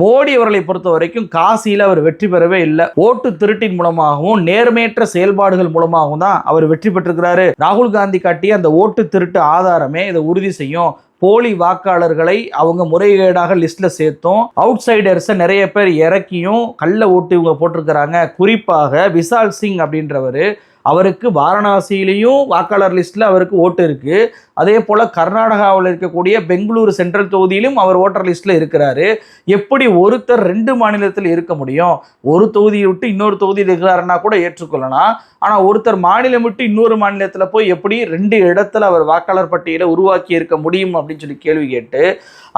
மோடி அவர்களை பொறுத்த வரைக்கும் காசியில் அவர் வெற்றி பெறவே இல்லை. ஓட்டு திருட்டின் மூலமாகவும் நேர்மையற்ற செயல்பாடுகள் மூலமாகவும் தான் அவர் வெற்றி பெற்றிருக்கிறாரு. ராகுல் காந்தி காட்டிய அந்த ஓட்டு திருட்டு ஆதாரமே இதை உறுதி செய்யும். போலி வாக்காளர்களை அவங்க முறைகேடாக லிஸ்ட்ல சேர்த்தும் அவுட் சைடர்ஸை நிறைய பேர் இறக்கியும் கள்ள ஓட்டு இவங்க போட்டிருக்கிறாங்க. குறிப்பாக விஷால் சிங் அப்படின்றவர் அவருக்கு வாரணாசியிலையும் வாக்காளர் லிஸ்ட்டில் அவருக்கு ஓட்டு இருக்குது அதே போல் கர்நாடகாவில் இருக்கக்கூடிய பெங்களூரு சென்ட்ரல் தொகுதியிலும் அவர் ஓட்டர் லிஸ்ட்டில் இருக்கிறாரு. எப்படி ஒருத்தர் ரெண்டு மாநிலத்தில் இருக்க முடியும்? ஒரு தொகுதியை விட்டு இன்னொரு தொகுதியில் இருக்கிறாருன்னா கூட ஏற்றுக்கொள்ளலாம். ஆனால் ஒருத்தர் மாநிலம் விட்டு இன்னொரு மாநிலத்தில் போய் எப்படி ரெண்டு இடத்துல அவர் வாக்காளர் பட்டியலை உருவாக்கி இருக்க முடியும் அப்படின்னு சொல்லி கேள்வி கேட்டு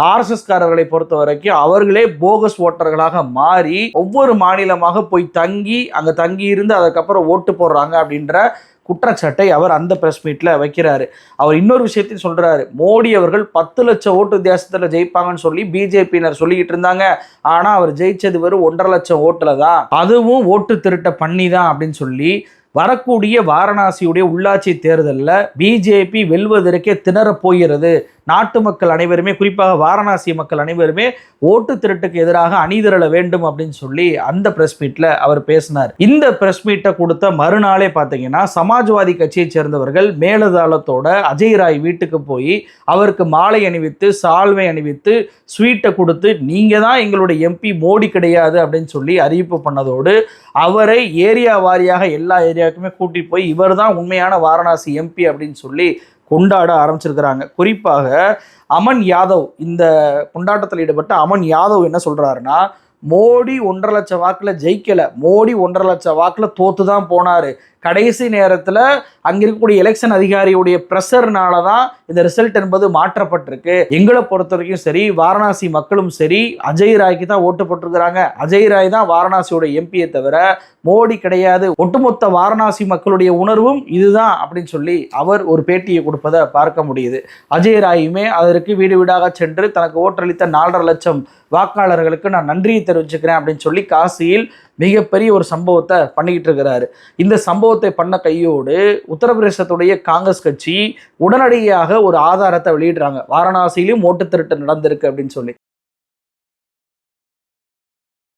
ஆர்எஸ்எஸ்காரர்களை பொறுத்த வரைக்கும் அவர்களே போகஸ் ஓட்டர்களாக மாறி ஒவ்வொரு மாநிலமாக போய் தங்கி அங்கே தங்கி இருந்து அதுக்கப்புறம் ஓட்டு போடுறாங்க அப்படின்ற குற்றச்சாட்டை அவர் அந்த பிரஸ் மீட்ல வைக்கிறாரு. அவர் இன்னொரு விஷயத்தையும் சொல்றாரு. மோடி அவர்கள் பத்து லட்சம் ஓட்டு வித்தியாசத்துல ஜெயிப்பாங்கன்னு சொல்லி பிஜேபியினர் சொல்லிக்கிட்டு இருந்தாங்க. ஆனா அவர் ஜெயிச்சது வெறும் ஒன்றரை லட்சம் ஓட்டுல தான். அதுவும் ஓட்டு திருட்ட பண்ணி தான் அப்படின்னு சொல்லி வரக்கூடிய வாரணாசியுடைய உள்ளாட்சி தேர்தலில் பிஜேபி வெல்வதற்கே திணறப் போகிறது. நாட்டு மக்கள் அனைவருமே குறிப்பாக வாரணாசி மக்கள் அனைவருமே ஓட்டு திருட்டுக்கு எதிராக அணிதிரள வேண்டும் அப்படின்னு சொல்லி அந்த பிரஸ் மீட்ல அவர் பேசினார். இந்த பிரஸ் மீட்டை கொடுத்த மறுநாளே பார்த்தீங்கன்னா சமாஜ்வாதி கட்சியை சேர்ந்தவர்கள் மேலதாளத்தோட அஜய் ராய் வீட்டுக்கு போய் அவருக்கு மாலை அணிவித்து சால்வை அணிவித்து ஸ்வீட்டை கொடுத்து நீங்க தான் எங்களுடைய எம்பி மோடி கிடையாது அப்படின்னு சொல்லி அறிவிப்பு பண்ணதோடு அவரை ஏரியா வாரியாக எல்லா ஏரியாவுக்குமே கூட்டி போய் இவர் தான் உண்மையான வாரணாசி எம்பி அப்படின்னு சொல்லி கொண்டாட ஆரம்பிச்சிருக்கிறாங்க. குறிப்பாக அமன் யாதவ் இந்த கொண்டாட்டத்தில் ஈடுபட்ட அமன் யாதவ் என்ன சொல்றாருன்னா மோடி ஒன்றரை லட்சம் வாக்கில் ஜெயிக்கலை. மோடி ஒன்றரை லட்சம் வாக்கில் தோற்று தான் போனார். கடைசி நேரத்தில் அங்கே இருக்கக்கூடிய எலெக்ஷன் அதிகாரியுடைய ப்ரெஷர்னால தான் இந்த ரிசல்ட் என்பது மாற்றப்பட்டிருக்கு. எங்களை பொறுத்த வரைக்கும் சரி வாரணாசி மக்களும் சரி அஜய் ராய்க்கு தான் ஓட்டு போட்டிருக்கிறாங்க. அஜய் ராய் தான் வாரணாசியோட எம்பியை தவிர மோடி கிடையாது. ஒட்டுமொத்த வாரணாசி மக்களுடைய உணர்வும் இதுதான் அப்படின்னு சொல்லி அவர் ஒரு பேட்டியை கொடுப்பதை பார்க்க முடியுது. அஜய் ராயுமே அதற்கு வீடு வீடாக சென்று தனக்கு ஓட்டளித்த நாலரை லட்சம் வாக்காளர்களுக்கு நான் நன்றியை தெரிவிச்சுக்கிறேன் அப்படின்னு சொல்லி காசியில் மிகப்பெரிய ஒரு சம்பவத்தை பண்ணிக்கிட்டு இருக்கிறாரு. இந்த சம்பவத்தை பண்ண கையோடு உத்தரப்பிரதேசத்துடைய காங்கிரஸ் கட்சி உடனடியாக ஒரு ஆதாரத்தை வெளியிடுறாங்க. வாரணாசியிலும் ஓட்டு திருட்டு நடந்திருக்கு அப்படின்னு சொல்லி.